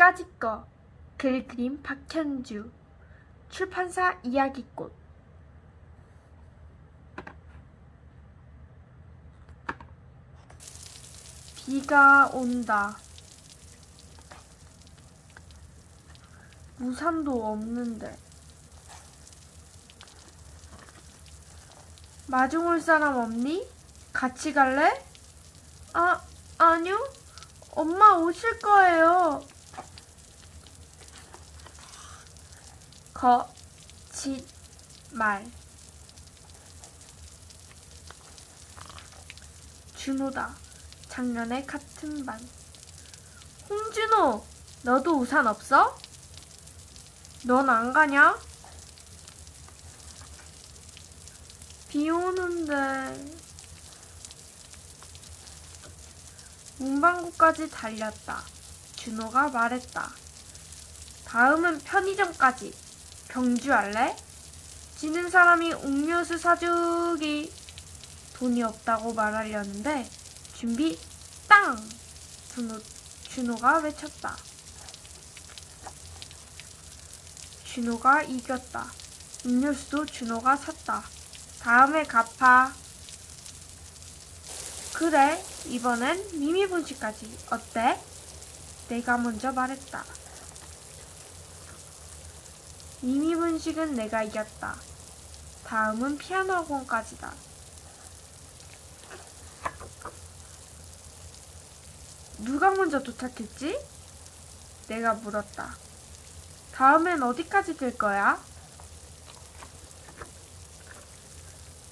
이까짓 거. 글 그림 박현주. 출판사 이야기꽃. 비가 온다. 우산도 없는데. 마중 올 사람 없니? 같이 갈래? 아, 아니요. 엄마 오실 거예요. 거, 짓, 말. 준호다. 작년에 같은 반. 홍준호, 너도 우산 없어? 넌 안 가냐? 비 오는데. 문방구까지 달렸다. 준호가 말했다. 다음은 편의점까지. 경주 할래? 지는 사람이 음료수 사주기. 돈이 없다고 말하려는데 준비 땅! 준호, 준호가 외쳤다. 준호가 이겼다. 음료수도 준호가 샀다. 다음에 갚아. 그래, 이번엔 미미 분식까지. 어때? 내가 먼저 말했다. 미미 분식은 내가 이겼다. 다음은 피아노 학원까지다. 누가 먼저 도착했지? 내가 물었다. 다음엔 어디까지 들 거야?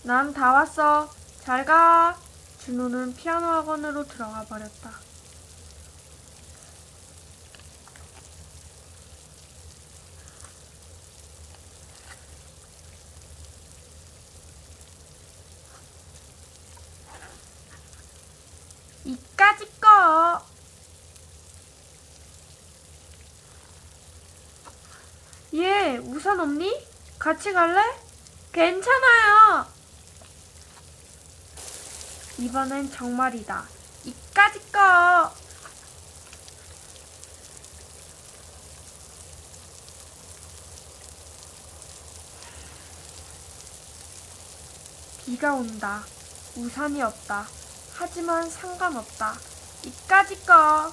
난 다 왔어. 잘 가. 준호는 피아노 학원으로 들어가 버렸다. 이까짓 거. 얘 우산 없니? 같이 갈래? 괜찮아요. 이번엔 정말이다. 이까짓 거. 비가 온다. 우산이 없다. 하지만 상관없다. 이까짓 거.